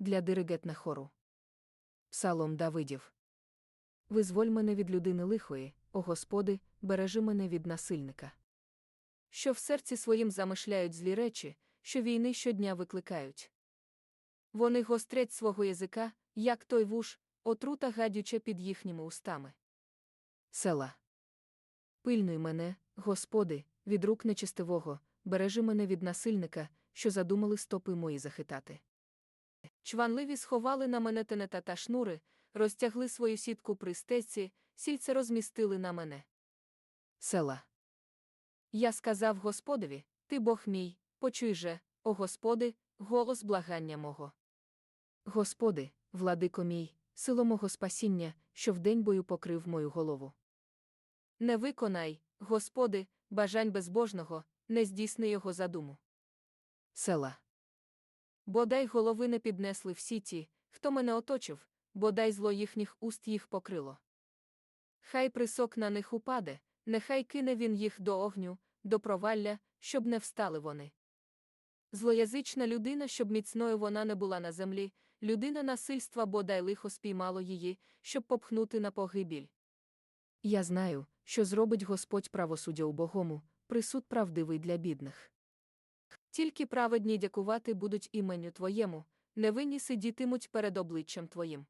для диригетна хору. Псалом Давидів. Визволь мене від людини лихої, о Господи, бережи мене від насильника. Що в серці своїм замишляють злі речі, що війни щодня викликають. Вони гострять свого язика, як той вуш, отрута гадюча під їхніми устами. Села. Пильнуй мене, Господи, від рук нечистивого, бережи мене від насильника, що задумали стопи мої захитати. Чванливі сховали на мене тенета та шнури, розтягли свою сітку при стеці, сільце розмістили на мене. Села. Я сказав Господові, Ти Бог мій, почуй же, о Господи, голос благання мого. Господи, владико мій, сило мого спасіння, що вдень бою покрив мою голову. Не виконай, Господи, бажань безбожного, не здійсни його задуму. Села. Бодай голови не піднесли всі ті, хто мене оточив, бодай зло їхніх уст їх покрило. Хай присок на них упаде, нехай кине він їх до огню, до провалля, щоб не встали вони. Злоязична людина, щоб міцною вона не була на землі, людина насильства бодай лихо спіймало її, щоб попхнути на погибіль. Я знаю, що зробить Господь правосуддя убогому, присуд правдивий для бідних. Тільки праведні дякувати будуть іменю Твоєму, невинні сидітимуть перед обличчям Твоїм.